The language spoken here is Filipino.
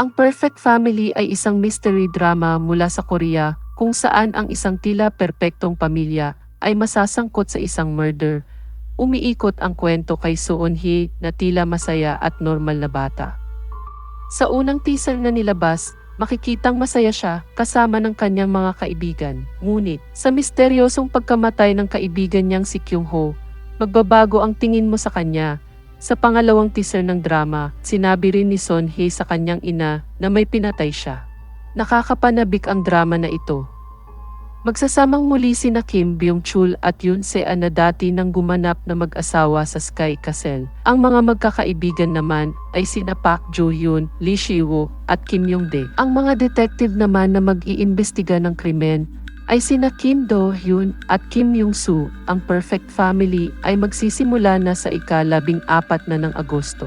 Ang Perfect Family ay isang mystery drama mula sa Korea kung saan ang isang tila perpektong pamilya ay masasangkot sa isang murder. Umiikot ang kwento kay Soon-hee na tila masaya at normal na bata. Sa unang teaser na nilabas, makikitang masaya siya kasama ng kanyang mga kaibigan. Ngunit, sa misteryosong pagkamatay ng kaibigan niyang si Kyung-ho, magbabago ang tingin mo sa kanya. Sa pangalawang teaser ng drama, sinabi rin ni Son Hye sa kanyang ina na may pinatay siya. Nakakapanabik ang drama na ito. Magsasamang muli sina Kim Byung-chul at Yoon Se-an na dati nang gumanap na mag-asawa sa Sky Castle. Ang mga magkakaibigan naman ay sina Park Jo-yoon, Lee Shi-woo at Kim Yong-dae. Ang mga detective naman na mag-iimbestiga ng krimen ay sina Kim Do-hyun at Kim Yung-soo. Ang Perfect Family ay magsisimula na sa ika-labing apat na ng Agosto.